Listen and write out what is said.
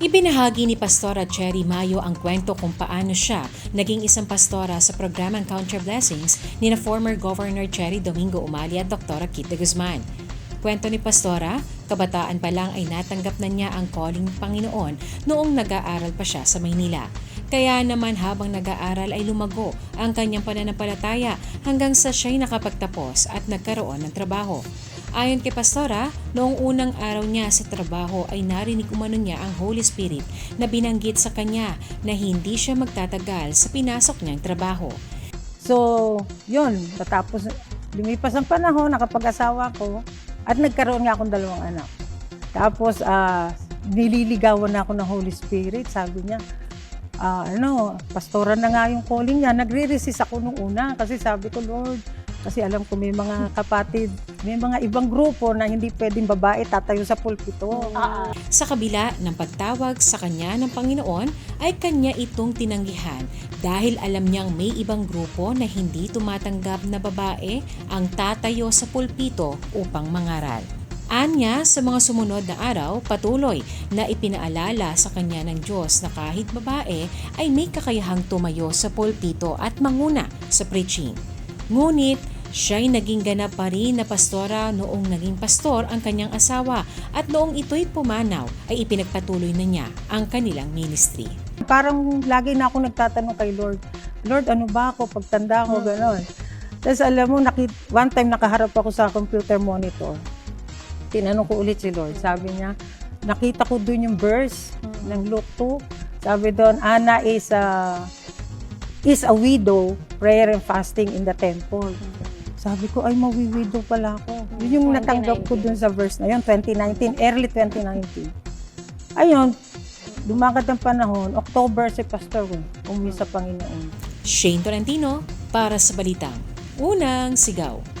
Ibinahagi ni Pastora Cherry Mayo ang kwento kung paano siya naging isang pastora sa programang Counter Blessings ni na former Governor Cherry Domingo Umali at Dr. Kit de Guzman. Kwento ni Pastora, kabataan pa lang ay natanggap na niya ang calling ng Panginoon noong nag-aaral pa siya sa Maynila. Kaya naman habang nag-aaral ay lumago ang kanyang pananampalataya hanggang sa siya'y nakapagtapos at nagkaroon ng trabaho. Ayon kay Pastora, noong unang araw niya sa trabaho ay narinig umano niya ang Holy Spirit na binanggit sa kanya na hindi siya magtatagal sa pinasok niyang trabaho. So, yun. Tapos, lumipas ang panahon, nakapag-asawa ko, at nagkaroon nga akong dalawang anak. Tapos, ah, nililigawan na ako ng Holy Spirit. Sabi niya, ah, ano, pastora na nga yung calling niya. Nagre-resist ako nung una kasi sabi ko, Lord, kasi alam ko may mga kapatid, may mga ibang grupo na hindi pwedeng babae tatayo sa pulpito. Sa kabila ng pagtawag sa kanya ng Panginoon ay kanya itong tinanggihan dahil alam niyang may ibang grupo na hindi tumatanggap na babae ang tatayo sa pulpito upang mangaral. Anya, sa mga sumunod na araw, patuloy na ipinaalala sa kanya ng Diyos na kahit babae ay may kakayahang tumayo sa pulpito at manguna sa preaching. Ngunit, siya'y naging ganap pa rin na pastora noong naging pastor ang kanyang asawa at noong ito'y pumanaw ay ipinagpatuloy na niya ang kanilang ministry. Parang lagi na ako nagtatanong kay Lord, Lord, ano ba ako pagtanda ko, gano'n. Tapos alam mo, nakit, one time nakaharap ako sa computer monitor. Tinanong ko ulit si Lord. Sabi niya, nakita ko dun yung verse ng Luke 2. Sabi doon, Anna is a, is a widow, prayer and fasting in the temple. Sabi ko, ay, mawi-widow pala ako. Yun yung natanggap ko dun sa verse na yun, 2019, early 2019. Ayun, lumakad ang panahon, October si Pastor Win, umuwi sa Panginoon. Shane Tolentino para sa Balitang Unang Sigaw.